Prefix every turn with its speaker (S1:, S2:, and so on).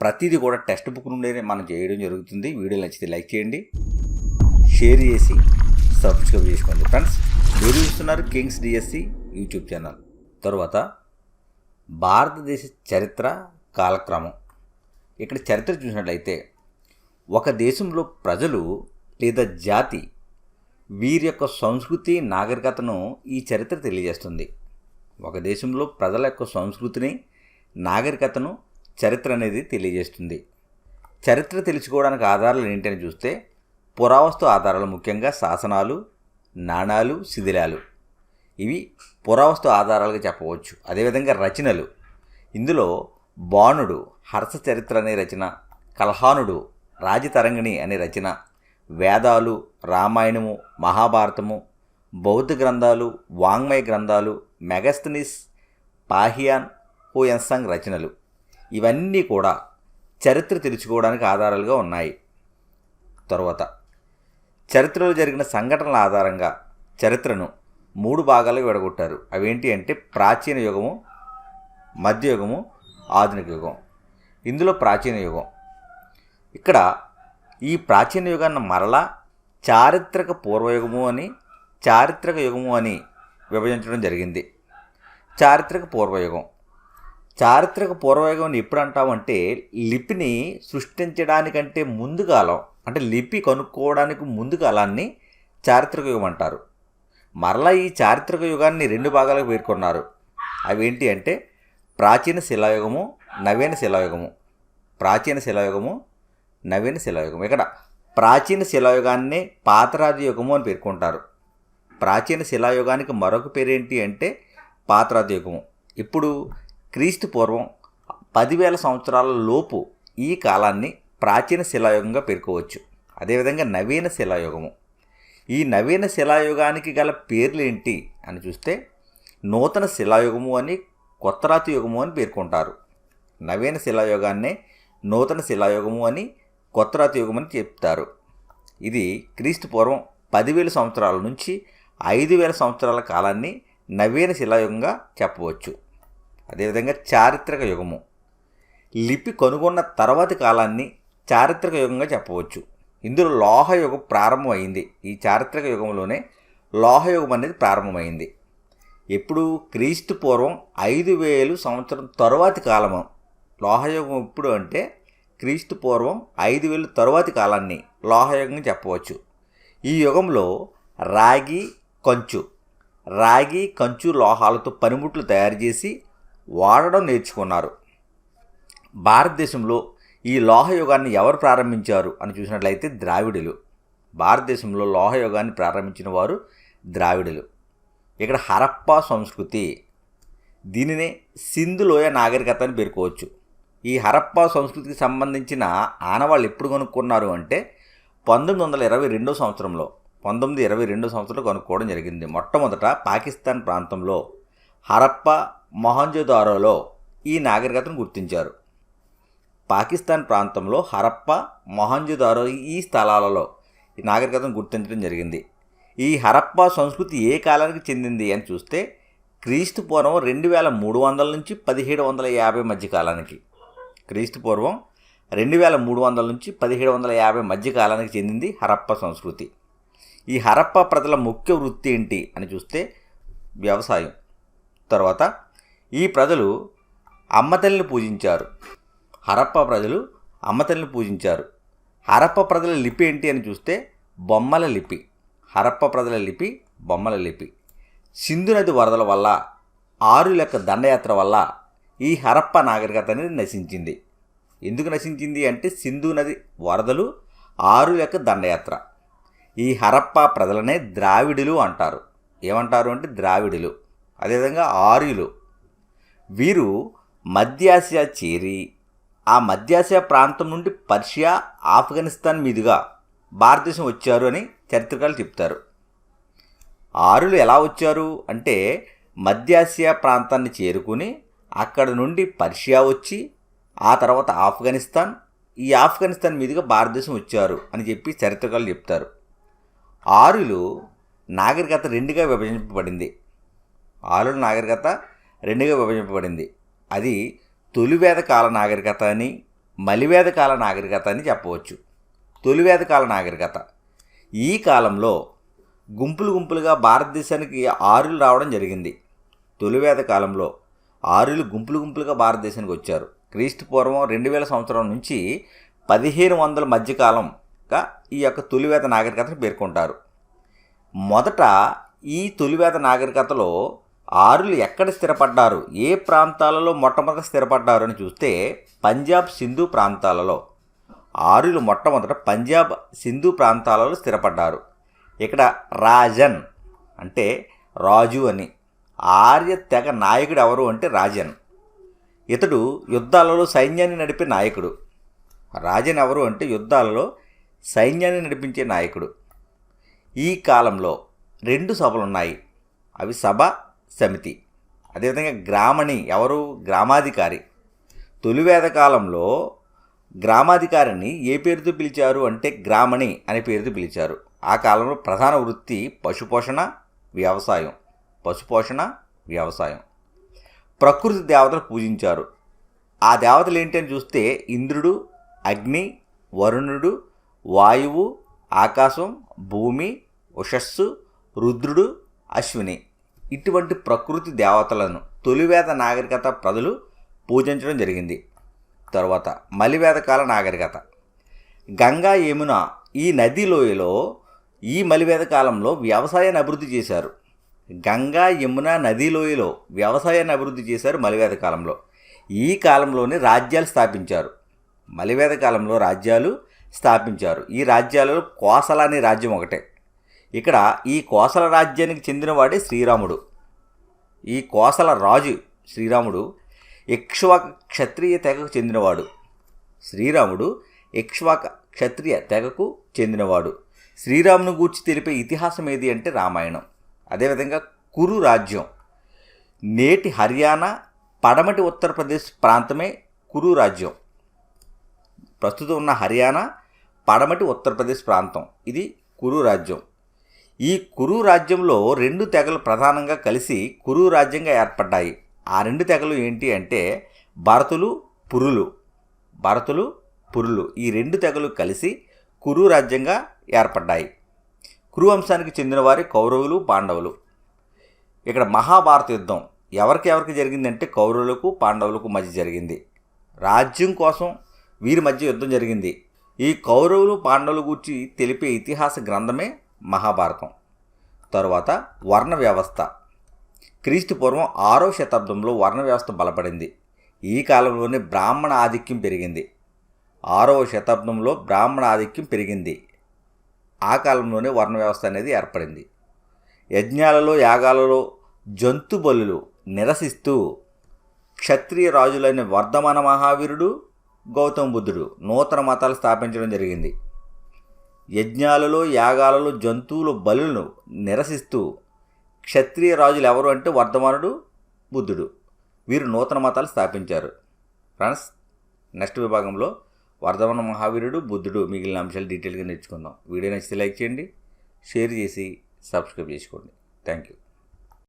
S1: ప్రతిదీ కూడా text book నుండే మనం చేయడం జరుగుతుంది. వీడియో నచ్చితే లైక్ చేయండి. షేర్ చేసి సబ్స్క్రైబ్ చేసుకోండి. ఫ్రెండ్స్ మీరు చూస్తున్నారు కింగ్స్ డిఎస్సి యూట్యూబ్ ఛానల్. తర్వాత భారతదేశ చరిత్ర కాలక్రమం. ఇక్కడ చరిత్ర చూసినట్లయితే ఒక దేశంలో ప్రజలు లేదా జాతి వీరి యొక్క సంస్కృతి నాగరికతను ఈ చరిత్ర తెలియజేస్తుంది. ఒక దేశంలో ప్రజల యొక్క సంస్కృతిని నాగరికతను చరిత్ర అనేది తెలియజేస్తుంది. చరిత్ర తెలుసుకోవడానికి ఆధారాలు ఏంటని చూస్తే పురావస్తు ఆధారాలు ముఖ్యంగా శాసనాలు నాణాలు శిథిలాలు. ఇవి పురావస్తు ఆధారాలుగా చెప్పవచ్చు. అదేవిధంగా రచనలు. ఇందులో బాణుడు హర్ష చరిత్ర అనే రచన కల్హానుడు రాజతరంగిణి అనే రచన వేదాలు రామాయణము మహాభారతము బౌద్ధ గ్రంథాలు వాంగ్మయ గ్రంథాలు మెగస్తనిస్ పాహియాన్ హోయన్సాంగ్ రచనలు. ఇవన్నీ కూడా చరిత్ర తెలుసుకోవడానికి ఆధారాలుగా ఉన్నాయి. తరువాత చరిత్రలో జరిగిన సంఘటనల ఆధారంగా చరిత్రను మూడు భాగాలుగా విడగొట్టారు. అవేంటి అంటే ప్రాచీన యుగము మధ్యయుగము ఆధునిక యుగం. ఇందులో ప్రాచీన యుగం. ఇక్కడ ఈ ప్రాచీన యుగాన్ని మరలా చారిత్రక పూర్వయుగము అని చారిత్రక యుగము అని విభజించడం జరిగింది. చారిత్రక పూర్వయుగం. చారిత్రక పూర్వయుగం ఎప్పుడు అంటామంటే లిపిని సృష్టించడానికంటే ముందు కాలం అంటే లిపి కనుక్కోవడానికి ముందు కాలాన్ని చారిత్రక యుగం అంటారు. మరలా ఈ చారిత్రక యుగాన్ని రెండు భాగాలకు పేర్కొన్నారు. అవేంటి అంటే ప్రాచీన శిలాయుగము నవీన శిలాయుగము. ప్రాచీన శిలాయుగము నవీన శిలాయుగం ఇక్కడ ప్రాచీన శిలాయుగాన్ని పాతరాజు యుగము అని పేర్కొంటారు. ప్రాచీన శిలాయుగానికి మరొక పేరేంటి అంటే పాతరాజు యుగము. ఇప్పుడు క్రీస్తు పూర్వం పదివేల సంవత్సరాల లోపు ఈ కాలాన్ని ప్రాచీన శిలాయుగంగా పేర్కోవచ్చు. అదేవిధంగా నవీన శిలాయుగము. ఈ నవీన శిలాయుగానికి గల పేర్లు ఏంటి అని చూస్తే నూతన శిలాయుగము అని కొత్తరాతి యుగము అని పేర్కొంటారు. నవీన శిలాయుగాన్నే నూతన శిలాయుగము అని కొత్తరాతి యుగం అని చెప్తారు. ఇది క్రీస్తు పూర్వం పదివేల సంవత్సరాల నుంచి ఐదు వేల సంవత్సరాల కాలాన్ని నవీన శిలాయుగంగా చెప్పవచ్చు. అదేవిధంగా చారిత్రక యుగము. లిపి కనుగొన్న తర్వాతి కాలాన్ని చారిత్రక యుగంగా చెప్పవచ్చు. ఇందులో లోహయుగం ప్రారంభమైంది. ఈ చారిత్రక యుగంలోనే లోహయుగం అనేది ప్రారంభమైంది. ఎప్పుడు? క్రీస్తు పూర్వం ఐదు వేలు సంవత్సరం తరువాతి కాలము. లోహయుగం ఎప్పుడు అంటే క్రీస్తు పూర్వం ఐదు వేలు తరువాతి కాలాన్ని లోహయుగంగా చెప్పవచ్చు. ఈ యుగంలో రాగి కంచు. రాగి కంచు లోహాలతో పనిముట్లు తయారు చేసి వాడడం నేర్చుకున్నారు. భారతదేశంలో ఈ లోహయుగాన్ని ఎవరు ప్రారంభించారు అని చూసినట్లయితే ద్రావిడులు. భారతదేశంలో లోహయుగాన్ని ప్రారంభించిన వారు ద్రావిడులు. ఇక్కడ హరప్పా సంస్కృతి. దీనినే సింధు లోయ నాగరికత అని పేర్కోవచ్చు. ఈ హరప్పా సంస్కృతికి సంబంధించిన ఆనవాళ్ళు ఎప్పుడు కనుక్కున్నారు అంటే పంతొమ్మిది వందల ఇరవై రెండో సంవత్సరంలో పంతొమ్మిది ఇరవై రెండో సంవత్సరంలో కనుక్కోవడం జరిగింది. మొట్టమొదట పాకిస్తాన్ ప్రాంతంలో హరప్ప మొహంజోదారోలో ఈ నాగరికతను గుర్తించారు. పాకిస్తాన్ ప్రాంతంలో హరప్ప మొహంజోదారో ఈ స్థలాలలో ఈ నాగరికతను గుర్తించడం జరిగింది. ఈ హరప్పా సంస్కృతి ఏ కాలానికి చెందింది అని చూస్తే క్రీస్తు పూర్వం రెండు వేల మూడు వందల నుంచి పదిహేడు వందల యాభై మధ్య కాలానికి. క్రీస్తు పూర్వం రెండు వేల మూడు వందల నుంచి పదిహేడు వందల యాభై మధ్య కాలానికి చెందింది హరప్ప సంస్కృతి. ఈ హరప్ప ప్రజల ముఖ్య వృత్తి ఏంటి అని చూస్తే వ్యవసాయం. తర్వాత ఈ ప్రజలు అమ్మతల్లిని పూజించారు. హరప్ప ప్రజలు అమ్మతల్లిని పూజించారు. హరప్ప ప్రజల లిపి ఏంటి అని చూస్తే బొమ్మల లిపి. హరప్ప ప్రజల లిపి బొమ్మల లిపి. సింధు నది వరదల వల్ల ఆరు లెక్క దండయాత్ర వల్ల ఈ హరప్ప నాగరికత అనేది నశించింది. ఎందుకు నశించింది అంటే సింధు నది వరదలు ఆరు లెక్క దండయాత్ర. ఈ హరప్ప ప్రజలనే ద్రావిడులు అంటారు. ఏమంటారు అంటే ద్రావిడులు. అదేవిధంగా ఆర్యులు వీరు మధ్యాసియా చేరి ఆ మధ్యాసియా ప్రాంతం నుండి పర్షియా ఆఫ్ఘనిస్తాన్ మీదుగా భారతదేశం వచ్చారు అని చరిత్రకారులు చెప్తారు. ఆరులు ఎలా వచ్చారు అంటే మధ్యాసియా ప్రాంతాన్ని చేరుకుని అక్కడ నుండి పర్షియా వచ్చి ఆ తర్వాత ఆఫ్ఘనిస్తాన్ ఈ ఆఫ్ఘనిస్తాన్ మీదుగా భారతదేశం వచ్చారు అని చెప్పి చరిత్రకారులు చెప్తారు. ఆరులు నాగరికత రెండుగా విభజింపబడింది. ఆరుల నాగరికత రెండుగా విభజింపబడింది. అది తొలివేద కాల నాగరికత అని మలివేద కాల నాగరికత అని చెప్పవచ్చు. తొలివేద కాల నాగరికత. ఈ కాలంలో గుంపులు గుంపులుగా భారతదేశానికి ఆరులు రావడం జరిగింది. తొలివేద కాలంలో ఆరులు గుంపులు గుంపులుగా భారతదేశానికి వచ్చారు. క్రీస్తు పూర్వం రెండు వేల సంవత్సరం నుంచి పదిహేను వందల మధ్యకాలంగా ఈ యొక్క తొలివేద నాగరికతను పేర్కొంటారు. మొదట ఈ తొలివేద నాగరికతలో ఆరులు ఎక్కడ స్థిరపడ్డారు? ఏ ప్రాంతాలలో మొట్టమొదట స్థిరపడ్డారు అని చూస్తే పంజాబ్ సింధు ప్రాంతాలలో. ఆరులు మొట్టమొదట పంజాబ్ సింధు ప్రాంతాలలో స్థిరపడ్డారు. ఇక్కడ రాజన్ అంటే రాజు అని. ఆర్య తెగ నాయకుడు ఎవరు అంటే రాజన్. ఇతడు యుద్ధాలలో సైన్యాన్ని నడిపే నాయకుడు. రాజన్ ఎవరు అంటే యుద్ధాలలో సైన్యాన్ని నడిపించే నాయకుడు. ఈ కాలంలో రెండు సభలు ఉన్నాయి అవి సభ సమితి. అదేవిధంగా గ్రామణి ఎవరు? గ్రామాధికారి. తొలివేద కాలంలో గ్రామాధికారిని ఏ పేరుతో పిలిచారు అంటే గ్రామణి అనే పేరుతో పిలిచారు. ఆ కాలంలో ప్రధాన వృత్తి పశుపోషణ వ్యవసాయం. పశుపోషణ వ్యవసాయం. ప్రకృతి దేవతలు పూజించారు. ఆ దేవతలు ఏంటని చూస్తే ఇంద్రుడు అగ్ని వరుణుడు వాయువు ఆకాశం భూమి ఉషస్సు రుద్రుడు అశ్విని. ఇటువంటి ప్రకృతి దేవతలను తొలివేద నాగరికత ప్రజలు పూజించడం జరిగింది. తర్వాత మలివేద కాల నాగరికత. గంగా యమున ఈ నది లోయలో ఈ మలివేద కాలంలో వ్యవసాయాన్ని అభివృద్ధి చేశారు. గంగా యమున నది లోయలో వ్యవసాయాన్ని అభివృద్ధి చేశారు మలివేద కాలంలో ఈ కాలంలోనే రాజ్యాలు స్థాపించారు. మలివేద కాలంలో రాజ్యాలు స్థాపించారు. ఈ రాజ్యాలలో కోసల అనే రాజ్యం ఒకటే. ఇక్కడ ఈ కోసల రాజ్యానికి చెందినవాడే శ్రీరాముడు. ఈ కోసల రాజు శ్రీరాముడు ఇక్ష్వాక క్షత్రియ తెగకు చెందినవాడు. శ్రీరాముడు ఇక్ష్వాక క్షత్రియ తెగకు చెందినవాడు. శ్రీరామును గూర్చి తెలిపే ఇతిహాసం ఏది అంటే రామాయణం. అదేవిధంగా కురు రాజ్యం. నేటి హర్యానా పడమటి ఉత్తరప్రదేశ్ ప్రాంతమే కురు రాజ్యం. ప్రస్తుతం ఉన్న హర్యానా పడమటి ఉత్తరప్రదేశ్ ప్రాంతం. ఇది కురు రాజ్యం. ఈ కురు రాజ్యంలో రెండు తెగలు ప్రధానంగా కలిసి కురు రాజ్యంగా ఏర్పడ్డాయి. ఆ రెండు తెగలు ఏంటి అంటే భరతులు పురులు. భరతులు పురులు ఈ రెండు తెగలు కలిసి కురు రాజ్యంగా ఏర్పడ్డాయి. కురు వంశానికి చెందినవారి కౌరవులు పాండవులు. ఇక్కడ మహాభారత యుద్ధం ఎవరికి ఎవరికి జరిగిందంటే కౌరవులకు పాండవులకు మధ్య జరిగింది. రాజ్యం కోసం వీరి మధ్య యుద్ధం జరిగింది. ఈ కౌరవులు పాండవుల గురించి తెలిపే ఇతిహాస గ్రంథమే మహాభారతం. తరువాత వర్ణ వ్యవస్థ. క్రీస్తు పూర్వం ఆరో శతాబ్దంలో వర్ణ వ్యవస్థ బలపడింది. ఈ కాలంలోనే బ్రాహ్మణ ఆధిక్యం పెరిగింది. ఆరవ శతాబ్దంలో బ్రాహ్మణ ఆధిక్యం పెరిగింది. ఆ కాలంలోనే వర్ణ వ్యవస్థ అనేది ఏర్పడింది. యజ్ఞాలలో యాగాలలో జంతు బలులు నిరసిస్తూ క్షత్రియ రాజులైన వర్ధమాన మహావీరుడు గౌతమ బుద్ధుడు నూతన మతాలు స్థాపించడం జరిగింది. యజ్ఞాలలో యాగాలలో జంతువుల బలులను నిరసిస్తూ క్షత్రియ రాజులు ఎవరు అంటే వర్ధమానుడు బుద్ధుడు. వీరు నూతన మతాలు స్థాపించారు. ఫ్రెండ్స్ నెక్స్ట్ విభాగంలో వర్ధమాన మహావీరుడు బుద్ధుడు మిగిలిన అంశాలు డీటెయిల్గా నేర్చుకుందాం. వీడియో నచ్చితే లైక్ చేయండి షేర్ చేసి సబ్స్క్రైబ్ చేసుకోండి. Thank you